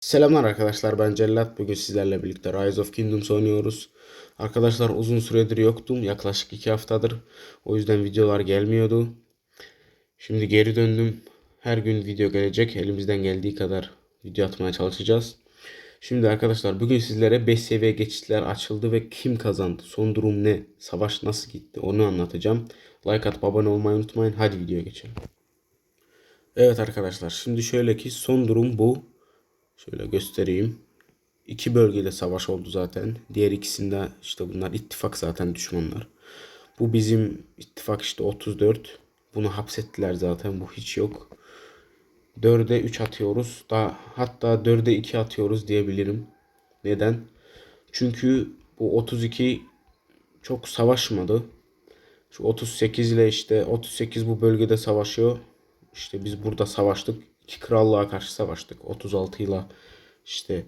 Selamlar arkadaşlar ben Cellat. Bugün sizlerle birlikte Rise of Kingdoms oynuyoruz. Arkadaşlar uzun süredir yoktum. Yaklaşık 2 haftadır. O yüzden videolar gelmiyordu. Şimdi geri döndüm. Her gün video gelecek. Elimizden geldiği kadar video atmaya çalışacağız. Şimdi arkadaşlar bugün sizlere 5 seviye geçitler açıldı ve kim kazandı? Son durum ne? Savaş nasıl gitti? Onu anlatacağım. Like atıp abone olmayı unutmayın. Hadi videoya geçelim. Evet arkadaşlar şimdi şöyle ki son durum bu. Şöyle göstereyim. İki bölgede savaş oldu zaten. Diğer ikisinde işte bunlar ittifak zaten düşmanlar. Bu bizim ittifak işte 34. Bunu hapsettiler zaten. Bu hiç yok. 4'e 3 atıyoruz. Daha, hatta 4'e 2 atıyoruz diyebilirim. Neden? Çünkü bu 32 çok savaşmadı. Şu 38 ile işte 38 bu bölgede savaşıyor. İşte biz burada savaştık. İki krallığa karşı savaştık. 36 ile işte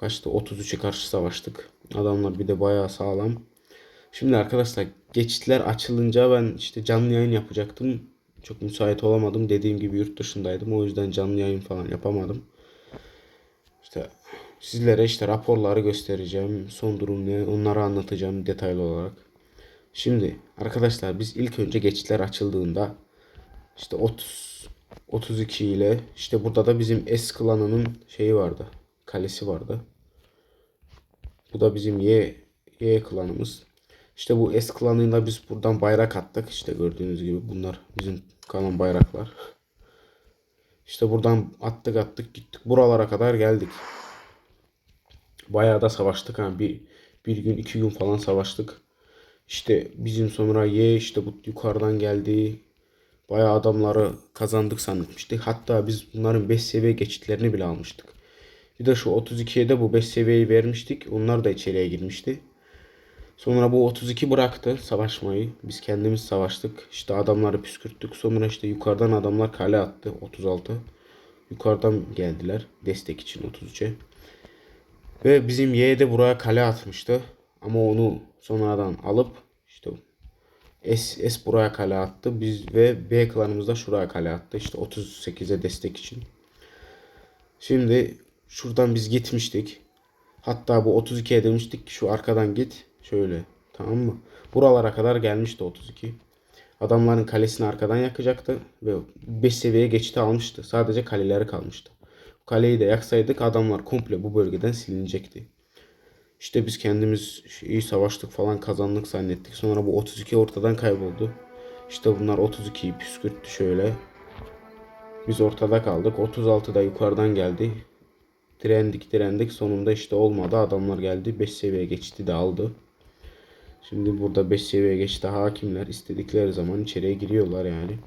kaçtı 33'e karşı savaştık. Adamlar bir de bayağı sağlam. Şimdi arkadaşlar geçitler açılınca ben işte canlı yayın yapacaktım. Çok müsait olamadım. Dediğim gibi yurt dışındaydım. O yüzden canlı yayın falan yapamadım. İşte sizlere işte raporları göstereceğim. Son durum ne onları anlatacağım detaylı olarak. Şimdi arkadaşlar biz ilk önce geçitler açıldığında işte 30 32 ile işte burada da bizim S klanının şeyi vardı. Kalesi vardı. Bu da bizim Y Y klanımız. İşte bu S klanıyla biz buradan bayrak attık. İşte gördüğünüz gibi bunlar bizim kalan bayraklar. İşte buradan attık attık gittik. Buralara kadar geldik. Bayağı da savaştık. Ha. Bir, bir gün iki gün falan savaştık. İşte bizim sonra Y işte bu yukarıdan geldi. Bayağı adamları kazandık sanmıştık. Hatta biz bunların 5 seviye geçitlerini bile almıştık. Bir de şu 32'ye de bu 5 seviyeyi vermiştik. Onlar da içeriye girmişti. Sonra bu 32 bıraktı savaşmayı. Biz kendimiz savaştık. İşte adamları püskürttük. Sonra işte yukarıdan adamlar kale attı 36. Yukarıdan geldiler destek için 33'e. Ve bizim Y buraya kale atmıştı. Ama onu sonradan alıp işte S, S buraya kale attı. Biz ve B klanımız da şuraya kale attı. İşte 38'e destek için. Şimdi şuradan biz gitmiştik. Hatta bu 32'ye demiştik ki şu arkadan git. Şöyle tamam mı? Buralara kadar gelmişti 32. Adamların kalesini arkadan yakacaktı ve 5 seviyeye geçti almıştı. Sadece kaleleri kalmıştı. Kaleyi de yaksaydık adamlar komple bu bölgeden silinecekti. İşte biz kendimiz iyi savaştık falan kazandık zannettik. Sonra bu 32 ortadan kayboldu. İşte bunlar 32'yi püskürttü şöyle. Biz ortada kaldık. 36 da yukarıdan geldi. Direndik direndik. Sonunda işte olmadı. Adamlar geldi. 5 seviye geçti de aldı. Şimdi burada 5 seviye geçti hakimler. istedikleri zaman içeriye giriyorlar yani.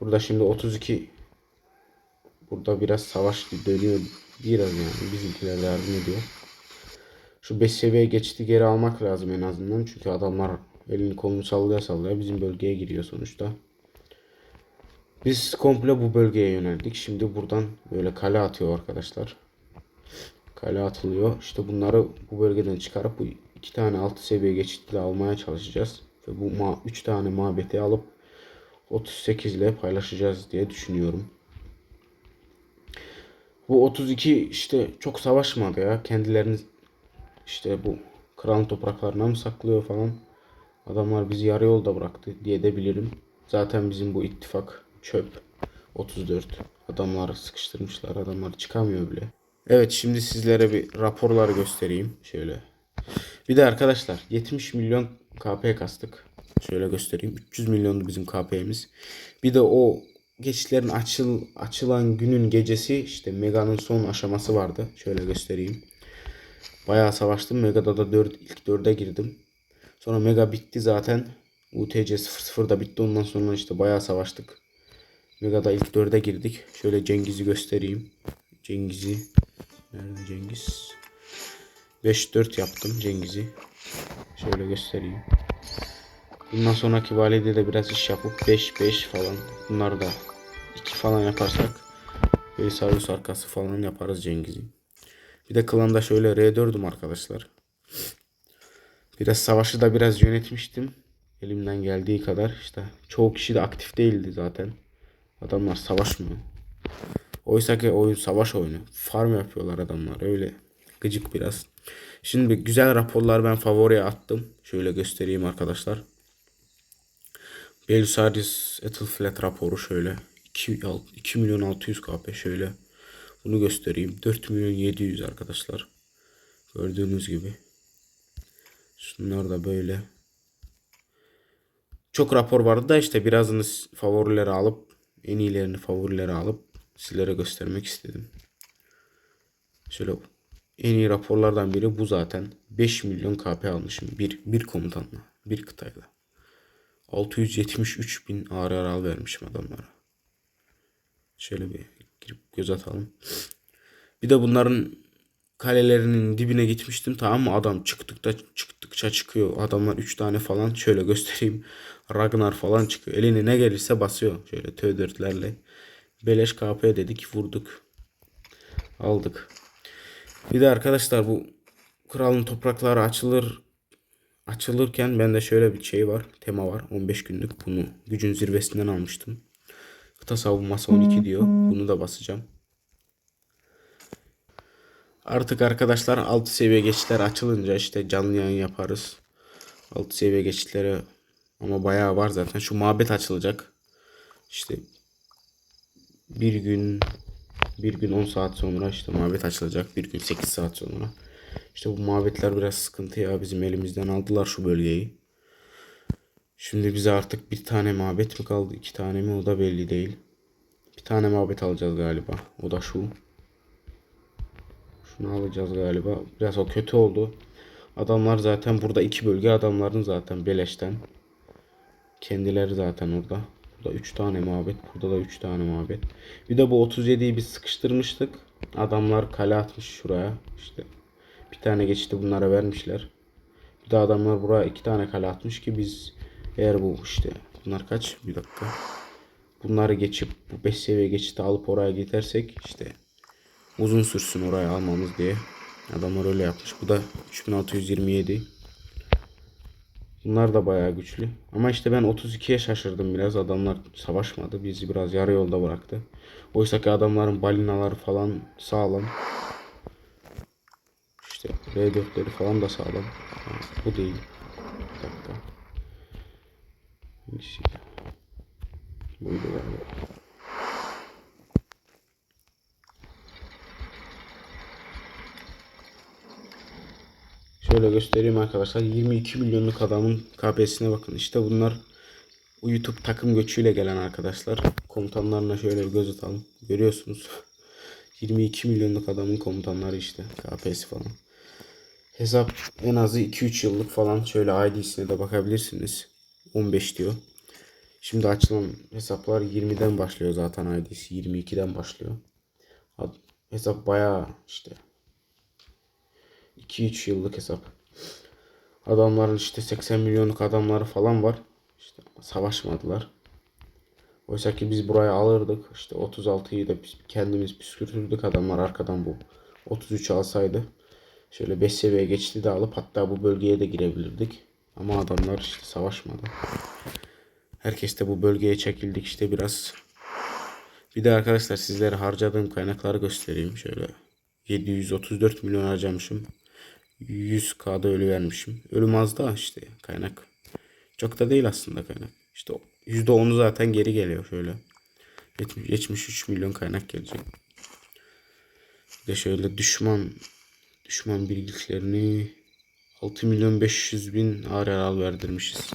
Burada şimdi 32 Burada biraz savaş dönüyor. Biraz yani bizimkiler yardım ediyor. Şu 5 seviye geçti geri almak lazım en azından. Çünkü adamlar elini kolunu sallaya sallaya bizim bölgeye giriyor sonuçta. Biz komple bu bölgeye yöneldik. Şimdi buradan böyle kale atıyor arkadaşlar. Kale atılıyor. İşte bunları bu bölgeden çıkarıp bu iki tane altı seviye geçitle almaya çalışacağız. Ve bu ma 3 tane mabeti alıp 38 ile paylaşacağız diye düşünüyorum. Bu 32 işte çok savaşmadı ya. Kendilerini işte bu kralın topraklarına mı saklıyor falan. Adamlar bizi yarı yolda bıraktı diye de bilirim. Zaten bizim bu ittifak çöp. 34. Adamları sıkıştırmışlar. Adamlar çıkamıyor bile. Evet şimdi sizlere bir raporlar göstereyim. Şöyle. Bir de arkadaşlar 70 milyon KP kastık. Şöyle göstereyim. 300 milyondu bizim KP'miz. Bir de o geçitlerin açıl açılan günün gecesi işte Mega'nın son aşaması vardı. Şöyle göstereyim. Bayağı savaştım. Mega'da da 4, ilk 4'e girdim. Sonra Mega bitti zaten. UTC 00 da bitti. Ondan sonra işte bayağı savaştık. Mega'da ilk 4'e girdik. Şöyle Cengiz'i göstereyim. Cengiz'i. Nerede Cengiz? 5-4 yaptım Cengiz'i. Şöyle göstereyim. Bundan sonraki valide de biraz iş yapıp 5-5 falan. Bunları da 2 falan yaparsak. Belisarius arkası falan yaparız Cengiz'i. Bir de klanda şöyle R4'üm arkadaşlar. Biraz savaşı da biraz yönetmiştim. Elimden geldiği kadar işte çoğu kişi de aktif değildi zaten. Adamlar savaşmıyor. Oysa ki oyun savaş oyunu. Farm yapıyorlar adamlar öyle. Gıcık biraz. Şimdi güzel raporlar ben favoriye attım. Şöyle göstereyim arkadaşlar. Belusaris Ethelflaed raporu şöyle. 2, 2 milyon 600 KP şöyle. Bunu göstereyim. 4 milyon 700 arkadaşlar. Gördüğünüz gibi. Şunlar da böyle. Çok rapor vardı da işte birazını favorileri alıp en iyilerini favorileri alıp sizlere göstermek istedim. Şöyle en iyi raporlardan biri bu zaten. 5 milyon KP almışım bir, bir komutanla, bir kıtayla. 673 bin aral vermişim adamlara. Şöyle bir girip göz atalım. Bir de bunların kalelerinin dibine gitmiştim tamam mı? Adam çıktıkça çıktıkça çıkıyor. Adamlar 3 tane falan şöyle göstereyim. Ragnar falan çıkıyor. Eline ne gelirse basıyor. Şöyle T4'lerle. Beleş KP dedik vurduk. Aldık. Bir de arkadaşlar bu kralın toprakları açılır açılırken bende şöyle bir şey var. Tema var. 15 günlük. Bunu gücün zirvesinden almıştım. Kıta savunması 12 diyor. Bunu da basacağım. Artık arkadaşlar 6 seviye geçitler açılınca işte canlı yayın yaparız. 6 seviye geçitlere ama bayağı var zaten. Şu mabet açılacak. İşte bir gün bir gün 10 saat sonra işte mabet açılacak. Bir gün 8 saat sonra. İşte bu mabetler biraz sıkıntı ya. Bizim elimizden aldılar şu bölgeyi. Şimdi bize artık bir tane mabet mi kaldı? iki tane mi? O da belli değil. Bir tane mabet alacağız galiba. O da şu. Şunu alacağız galiba. Biraz o kötü oldu. Adamlar zaten burada iki bölge adamların zaten beleşten. Kendileri zaten orada. Burada 3 tane muhabbet. Burada da 3 tane muhabbet. Bir de bu 37'yi biz sıkıştırmıştık. Adamlar kale atmış şuraya. İşte bir tane geçti bunlara vermişler. Bir de adamlar buraya iki tane kale atmış ki biz eğer bu işte bunlar kaç? Bir dakika. Bunları geçip bu 5 seviye geçiti alıp oraya gidersek işte uzun sürsün oraya almamız diye. Adamlar öyle yapmış. Bu da 3627. Bunlar da bayağı güçlü. Ama işte ben 32'ye şaşırdım biraz. Adamlar savaşmadı. Bizi biraz yarı yolda bıraktı. Oysa ki adamların balinaları falan sağlam. İşte R4'leri falan da sağlam. Ha, bu değil. Bir dakika. Hangisi? Buydu galiba. Şöyle göstereyim arkadaşlar. 22 milyonluk adamın KP'sine bakın. İşte bunlar bu YouTube takım göçüyle gelen arkadaşlar. Komutanlarına şöyle bir göz atalım. Görüyorsunuz. 22 milyonluk adamın komutanları işte. KP'si falan. Hesap en azı 2-3 yıllık falan. Şöyle ID'sine de bakabilirsiniz. 15 diyor. Şimdi açılan hesaplar 20'den başlıyor zaten ID'si. 22'den başlıyor. Hesap bayağı işte 2-3 yıllık hesap. Adamların işte 80 milyonluk adamları falan var. İşte savaşmadılar. Oysa ki biz buraya alırdık. İşte 36'yı da kendimiz püskürtürdük. Adamlar arkadan bu 33 alsaydı. Şöyle 5 seviye geçti de alıp hatta bu bölgeye de girebilirdik. Ama adamlar işte savaşmadı. Herkes de bu bölgeye çekildik işte biraz. Bir de arkadaşlar sizlere harcadığım kaynakları göstereyim. Şöyle 734 milyon harcamışım. 100k'da ölü vermişim. Ölüm az da işte kaynak. Çok da değil aslında kaynak. İşte %10'u zaten geri geliyor şöyle. 73 milyon kaynak gelecek. Bir de şöyle düşman düşman bilgilerini 6 milyon 500 bin aral verdirmişiz.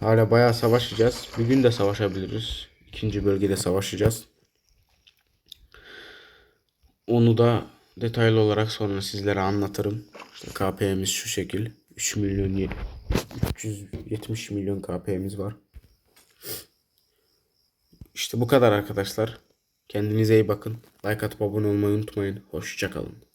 Hala bayağı savaşacağız. Bir gün de savaşabiliriz. İkinci bölgede savaşacağız. Onu da detaylı olarak sonra sizlere anlatırım. İşte KP'miz şu şekil. 3 milyon 370 milyon KP'miz var. İşte bu kadar arkadaşlar. Kendinize iyi bakın. Like atıp abone olmayı unutmayın. Hoşçakalın.